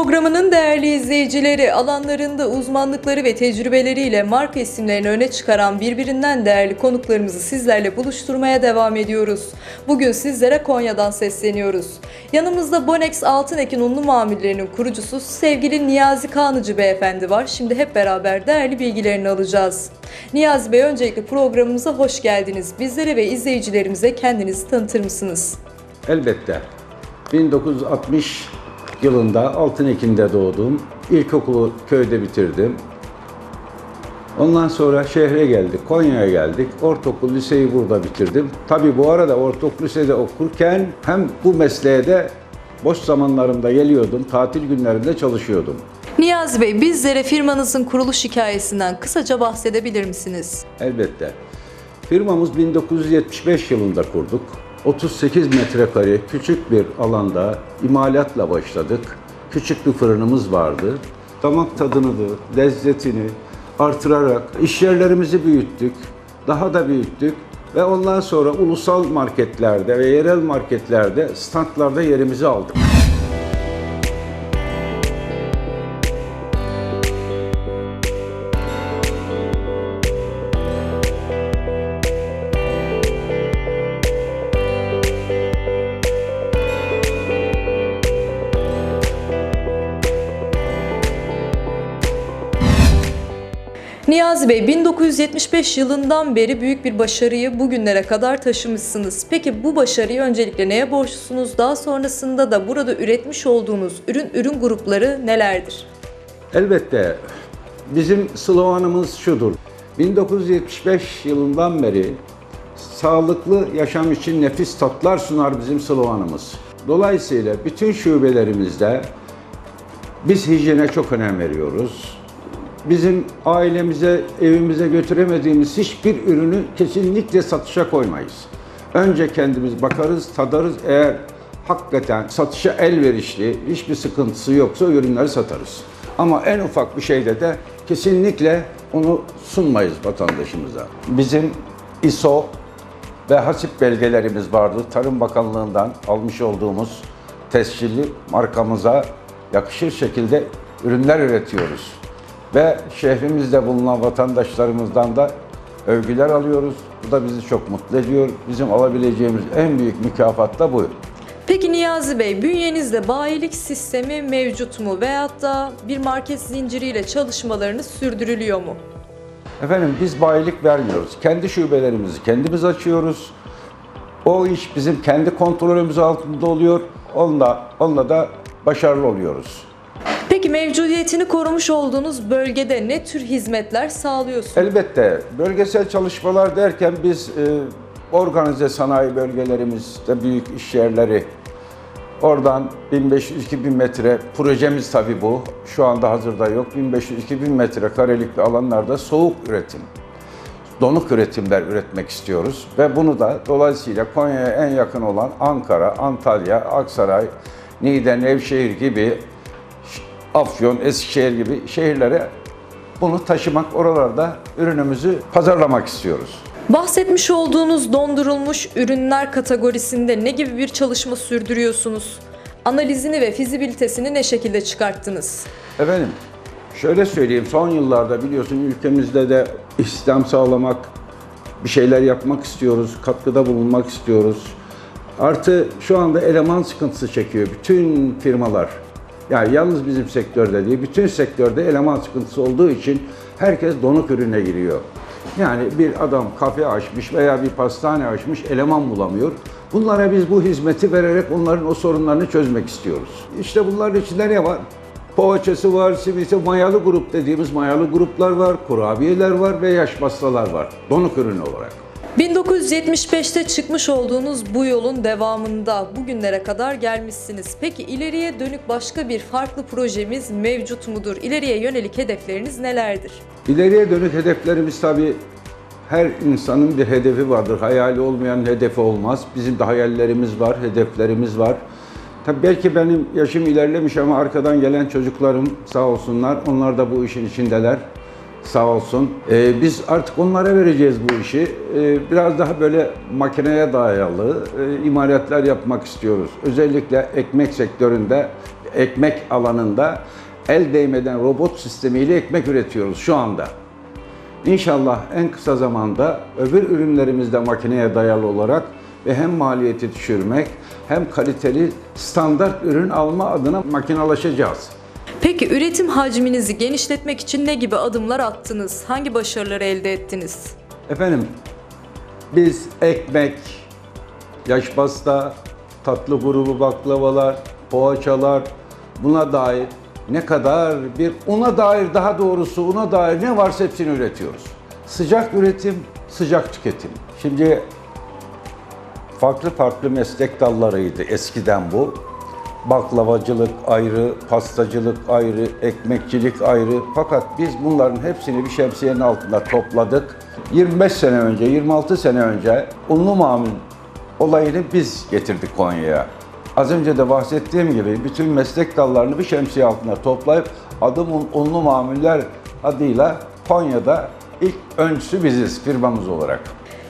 Programının değerli izleyicileri alanlarında uzmanlıkları ve tecrübeleriyle marka isimlerini öne çıkaran birbirinden değerli konuklarımızı sizlerle buluşturmaya devam ediyoruz. Bugün sizlere Konya'dan sesleniyoruz. Yanımızda Bonex Altınekin unlu mamullerinin kurucusu sevgili Niyazi Kanıcı beyefendi var. Şimdi hep beraber değerli bilgilerini alacağız. Niyazi Bey öncelikle programımıza hoş geldiniz. Bizlere ve izleyicilerimize kendinizi tanıtır mısınız? Elbette. 1960 yılında Altınekin'de doğdum. İlkokulu köyde bitirdim. Ondan sonra şehre geldik, Konya'ya geldik. Ortaokul, liseyi burada bitirdim. Tabii bu arada ortaokul, lisede okurken hem bu mesleğe de boş zamanlarımda geliyordum, tatil günlerinde çalışıyordum. Niyazi Bey, bizlere firmanızın kuruluş hikayesinden kısaca bahsedebilir misiniz? Elbette. Firmamız 1975 yılında kurduk. 38 metrekare küçük bir alanda imalatla başladık. Küçük bir fırınımız vardı. Damak tadını lezzetini artırarak iş yerlerimizi büyüttük. Daha da büyüttük ve ondan sonra ulusal marketlerde ve yerel marketlerde standlarda yerimizi aldık. Niyazi Bey, 1975 yılından beri büyük bir başarıyı bugünlere kadar taşımışsınız. Peki bu başarıyı öncelikle neye borçlusunuz? Daha sonrasında da burada üretmiş olduğunuz ürün ürün grupları nelerdir? Elbette bizim sloganımız şudur. 1975 yılından beri sağlıklı yaşam için nefis tatlar sunar bizim sloganımız. Dolayısıyla bütün şubelerimizde biz hijyene çok önem veriyoruz. Bizim ailemize, evimize götüremediğimiz hiçbir ürünü kesinlikle satışa koymayız. Önce kendimiz bakarız, tadarız. Eğer hakikaten satışa elverişli, hiçbir sıkıntısı yoksa ürünleri satarız. Ama en ufak bir şeyde de kesinlikle onu sunmayız vatandaşımıza. Bizim ISO ve hasip belgelerimiz vardı. Tarım Bakanlığı'ndan almış olduğumuz tescilli markamıza yakışır şekilde ürünler üretiyoruz. Ve şehrimizde bulunan vatandaşlarımızdan da övgüler alıyoruz. Bu da bizi çok mutlu ediyor. Bizim alabileceğimiz en büyük mükafat da bu. Peki Niyazi Bey, bünyenizde bayilik sistemi mevcut mu veyahut da bir market zinciriyle çalışmalarınız sürdürülüyor mu? Efendim biz bayilik vermiyoruz. Kendi şubelerimizi kendimiz açıyoruz. O iş bizim kendi kontrolümüz altında oluyor. Onunla, onunla da başarılı oluyoruz. Peki mevcudiyetini korumuş olduğunuz bölgede ne tür hizmetler sağlıyorsunuz? Elbette bölgesel çalışmalar derken biz e, organize sanayi bölgelerimizde büyük iş yerleri oradan 1500-2000 metre projemiz tabii bu. Şu anda hazırda yok. 1500-2000 metre karelik bir alanlarda soğuk üretim, donuk üretimler üretmek istiyoruz. Ve bunu da dolayısıyla Konya'ya en yakın olan Ankara, Antalya, Aksaray, Niğde, Nevşehir gibi Afyon, Eskişehir gibi şehirlere bunu taşımak, oralarda ürünümüzü pazarlamak istiyoruz. Bahsetmiş olduğunuz dondurulmuş ürünler kategorisinde ne gibi bir çalışma sürdürüyorsunuz? Analizini ve fizibilitesini ne şekilde çıkarttınız? Efendim, şöyle söyleyeyim, son yıllarda biliyorsun ülkemizde de istihdam sağlamak, bir şeyler yapmak istiyoruz, katkıda bulunmak istiyoruz. Artı şu anda eleman sıkıntısı çekiyor bütün firmalar. Yani yalnız bizim sektörde değil, bütün sektörde eleman sıkıntısı olduğu için herkes donuk ürüne giriyor. Yani bir adam kafe açmış veya bir pastane açmış, eleman bulamıyor. Bunlara biz bu hizmeti vererek onların o sorunlarını çözmek istiyoruz. İşte bunların içinde ne var? Poğaçası var, simiti, mayalı grup dediğimiz mayalı gruplar var, kurabiyeler var ve yaş pastalar var. Donuk ürün olarak. 1975'te çıkmış olduğunuz bu yolun devamında bugünlere kadar gelmişsiniz. Peki ileriye dönük başka bir farklı projemiz mevcut mudur? İleriye yönelik hedefleriniz nelerdir? İleriye dönük hedeflerimiz tabii her insanın bir hedefi vardır. Hayali olmayan hedefi olmaz. Bizim de hayallerimiz var, hedeflerimiz var. Tabii belki benim yaşım ilerlemiş ama arkadan gelen çocuklarım sağ olsunlar onlar da bu işin içindeler. Sağ olsun. Ee, biz artık onlara vereceğiz bu işi. Ee, biraz daha böyle makineye dayalı e, imalatlar yapmak istiyoruz. Özellikle ekmek sektöründe, ekmek alanında el değmeden robot sistemiyle ekmek üretiyoruz şu anda. İnşallah en kısa zamanda öbür ürünlerimizde makineye dayalı olarak ve hem maliyeti düşürmek hem kaliteli standart ürün alma adına makinalaşacağız. Peki üretim hacminizi genişletmek için ne gibi adımlar attınız? Hangi başarıları elde ettiniz? Efendim biz ekmek, yaş pasta, tatlı grubu baklavalar, poğaçalar buna dair ne kadar bir una dair daha doğrusu una dair ne varsa hepsini üretiyoruz. Sıcak üretim, sıcak tüketim. Şimdi farklı farklı meslek dallarıydı eskiden bu. Baklavacılık ayrı, pastacılık ayrı, ekmekçilik ayrı. Fakat biz bunların hepsini bir şemsiyenin altında topladık. 25 sene önce, 26 sene önce unlu mamul olayını biz getirdik Konya'ya. Az önce de bahsettiğim gibi bütün meslek dallarını bir şemsiye altında toplayıp adım un- unlu mamuller adıyla Konya'da ilk öncüsü biziz firmamız olarak.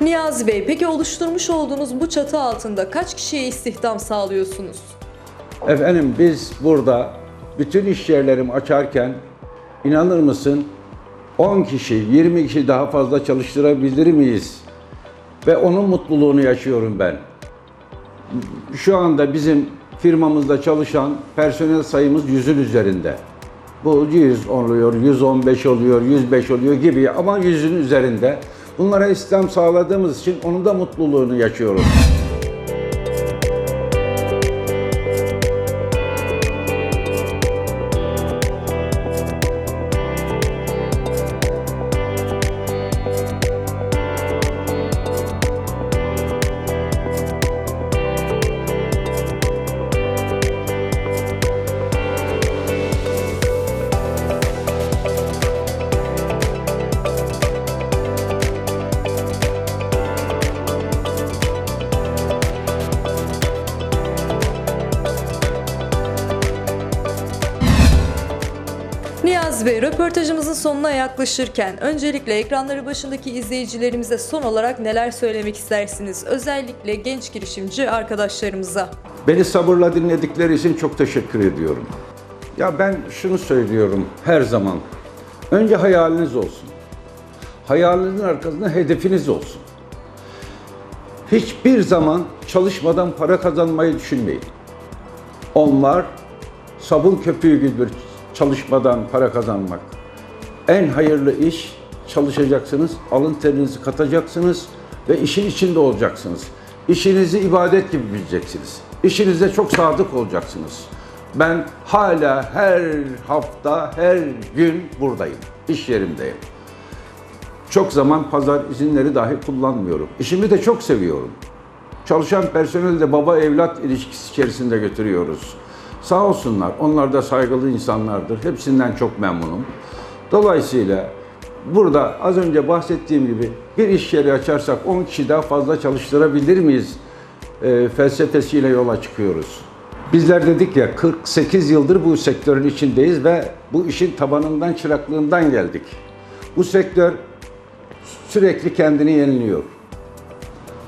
Niyazi Bey, peki oluşturmuş olduğunuz bu çatı altında kaç kişiye istihdam sağlıyorsunuz? Efendim biz burada bütün iş yerlerimi açarken inanır mısın 10 kişi, 20 kişi daha fazla çalıştırabilir miyiz? Ve onun mutluluğunu yaşıyorum ben. Şu anda bizim firmamızda çalışan personel sayımız yüzün üzerinde. Bu 100 oluyor, 115 oluyor, 105 oluyor gibi ama yüzün üzerinde. Bunlara istihdam sağladığımız için onun da mutluluğunu yaşıyoruz. Niyazi Bey, röportajımızın sonuna yaklaşırken öncelikle ekranları başındaki izleyicilerimize son olarak neler söylemek istersiniz? Özellikle genç girişimci arkadaşlarımıza. Beni sabırla dinledikleri için çok teşekkür ediyorum. Ya ben şunu söylüyorum her zaman. Önce hayaliniz olsun. Hayalinizin arkasında hedefiniz olsun. Hiçbir zaman çalışmadan para kazanmayı düşünmeyin. Onlar sabun köpüğü gibidir çalışmadan para kazanmak. En hayırlı iş çalışacaksınız, alın terinizi katacaksınız ve işin içinde olacaksınız. İşinizi ibadet gibi bileceksiniz. İşinize çok sadık olacaksınız. Ben hala her hafta, her gün buradayım. İş yerimdeyim. Çok zaman pazar izinleri dahi kullanmıyorum. İşimi de çok seviyorum. Çalışan personeli de baba evlat ilişkisi içerisinde götürüyoruz. Sağ olsunlar. Onlar da saygılı insanlardır. Hepsinden çok memnunum. Dolayısıyla burada az önce bahsettiğim gibi bir iş yeri açarsak 10 kişi daha fazla çalıştırabilir miyiz? E, felsefesiyle yola çıkıyoruz. Bizler dedik ya 48 yıldır bu sektörün içindeyiz ve bu işin tabanından çıraklığından geldik. Bu sektör sürekli kendini yeniliyor.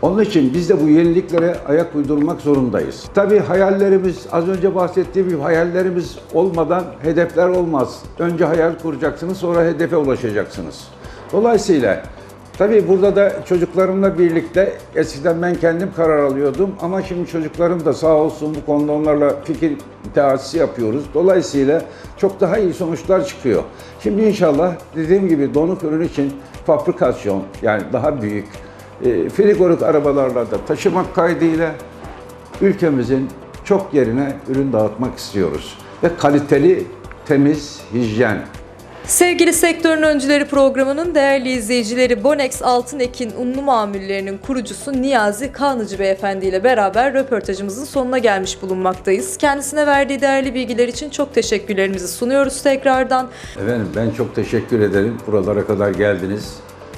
Onun için biz de bu yeniliklere ayak uydurmak zorundayız. Tabii hayallerimiz, az önce bahsettiğim gibi hayallerimiz olmadan hedefler olmaz. Önce hayal kuracaksınız, sonra hedefe ulaşacaksınız. Dolayısıyla tabii burada da çocuklarımla birlikte eskiden ben kendim karar alıyordum ama şimdi çocuklarım da sağ olsun bu konuda onlarla fikir teasisi yapıyoruz. Dolayısıyla çok daha iyi sonuçlar çıkıyor. Şimdi inşallah dediğim gibi donuk ürün için fabrikasyon yani daha büyük e, frigorik arabalarla da taşımak kaydıyla ülkemizin çok yerine ürün dağıtmak istiyoruz. Ve kaliteli, temiz, hijyen. Sevgili Sektörün Öncüleri programının değerli izleyicileri Bonex Altınekin unlu mamullerinin kurucusu Niyazi Kanıcı Beyefendi ile beraber röportajımızın sonuna gelmiş bulunmaktayız. Kendisine verdiği değerli bilgiler için çok teşekkürlerimizi sunuyoruz tekrardan. Efendim ben çok teşekkür ederim. Buralara kadar geldiniz.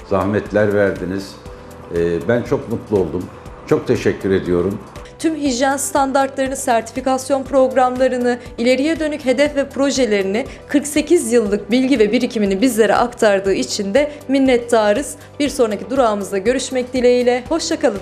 Zahmetler verdiniz. E, ben çok mutlu oldum. Çok teşekkür ediyorum. tüm hijyen standartlarını, sertifikasyon programlarını, ileriye dönük hedef ve projelerini 48 yıllık bilgi ve birikimini bizlere aktardığı için de minnettarız. Bir sonraki durağımızda görüşmek dileğiyle. Hoşçakalın.